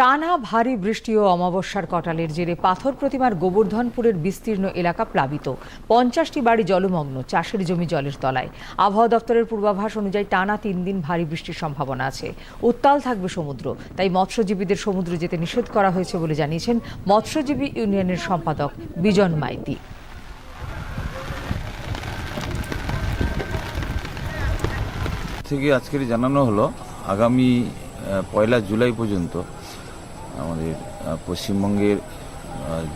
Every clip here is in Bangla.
টানা ভারী বৃষ্টি ও অমাবস্যার কটালের জেরে পাথর প্রতিমার গোবর্ধনপুরের বিস্তীর্ণ এলাকা প্লাবিত। পঞ্চাশটি বাড়ি জলমগ্ন, চাষের জমি জলের তলায়। আবহাওয়া দপ্তরের পূর্বাভাস অনুযায়ী টানা তিন দিন ভারী বৃষ্টির সম্ভাবনা আছে। উত্তাল থাকবে সমুদ্র, তাই মৎস্যজীবীদের সমুদ্রে যেতে নিষেধ করা হয়েছে বলে জানিয়েছেন মৎস্যজীবী ইউনিয়নের সম্পাদক বিজন মাইতি। থেকে আজকের জানানো হলো, আগামী পয়লা জুলাই পর্যন্ত আমাদের পশ্চিমবঙ্গের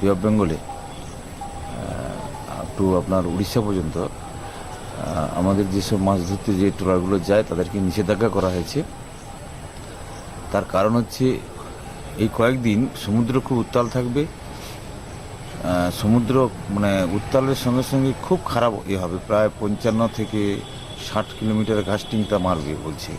বে বেঙ্গলে আপ টু আপনার উড়িষ্যা পর্যন্ত আমাদের যেসব মাছ ধরতে যে ট্রলারগুলো যায়, তাদেরকে নিষেধাজ্ঞা করা হয়েছে। তার কারণ হচ্ছে, এই কয়েকদিন সমুদ্র খুব উত্তাল থাকবে। সমুদ্র মানে উত্তালের সঙ্গে সঙ্গে খুব খারাপ ইয়ে হবে। প্রায় পঞ্চান্ন থেকে ষাট কিলোমিটার ঘাসটিংটা মারবে বলছে।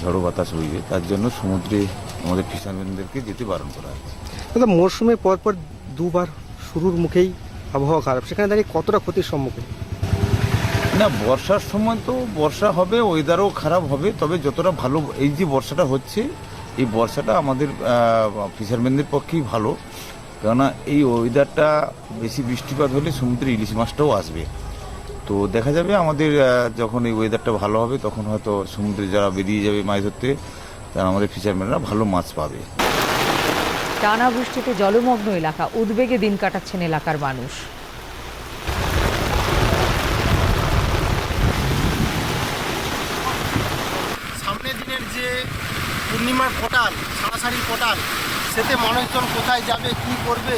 ঝড়ো বাতাস বইবে। তার জন্য সমুদ্রে আমাদের ফিশারম্যানদেরকে যেতে বারণ করা হয়েছে। দাদা মরশুমে পরপর দুবার শুরুর মুখেই আবহাওয়া খারাপ। সেখানে দাঁড়িয়ে কতটা ক্ষতির সম্মুখীন? না বর্ষার সময় তো বর্ষা হবে ওয়েদারও খারাপ হবে তবে যতটা ভালো এই যে বর্ষাটা হচ্ছে এই বর্ষাটা আমাদের ফিশারম্যানদের পক্ষেই ভালো। কেননা এই ওয়েদারটা বেশি বৃষ্টিপাত হলে সমুদ্রে ইলিশ মাছটাও আসবে। তো দেখা যাবে আমাদের যখন এই ওয়েদারটা ভালো হবে তখন হয়তো সমুদ্রে যারা বেরিয়ে যাবে মাছ ধরতে আমাদের ফিশারম্যানরা ভালো মাছ পাবে। টানা বৃষ্টিতে জলমগ্ন এলাকা উদ্বেগে দিন কাটাচ্ছেন এলাকার মানুষ। সামনের দিনের যে পূর্ণিমার পটাল সারাসারির পটাল সেতে মানুষজন কোথায় যাবে কি করবে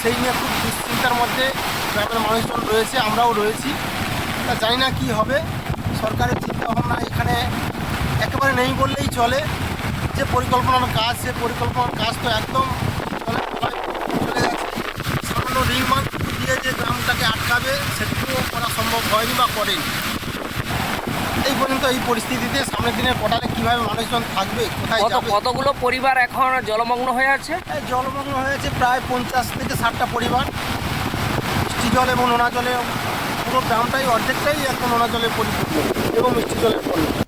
সেই নিয়ে খুব দুশ্চিন্তার মধ্যে গ্রামের মানুষজন রয়েছে আমরাও রয়েছি। তা জানি না কী হবে। সরকারের চিন্তাভাবনা এখানে একেবারে নেই বললেই চলে। যে পরিকল্পনার কাজ সে পরিকল্পনার কাজ তো একদম চলে গেছে। সামান্য রিং মাছ দিয়ে যে গ্রামটাকে আটকাবে সেটুকুও করা সম্ভব হয়নি বা করেনি। এই পর্যন্ত এই পরিস্থিতিতে সামনের দিনের পটালে কীভাবে মানুষজন থাকবে কোথায় যাবে? কতগুলো পরিবার এখন জলমগ্ন হয়ে আছে? জলমগ্ন হয়েছে প্রায় পঞ্চাশ থেকে ষাটটা পরিবার। মিষ্টি জল এবং নোনা জলে পুরো গ্রামটাই অর্ধেকটাই এখন নোনা জলে পরিপূর্ণ এবং মিষ্টি জলের পণ্য।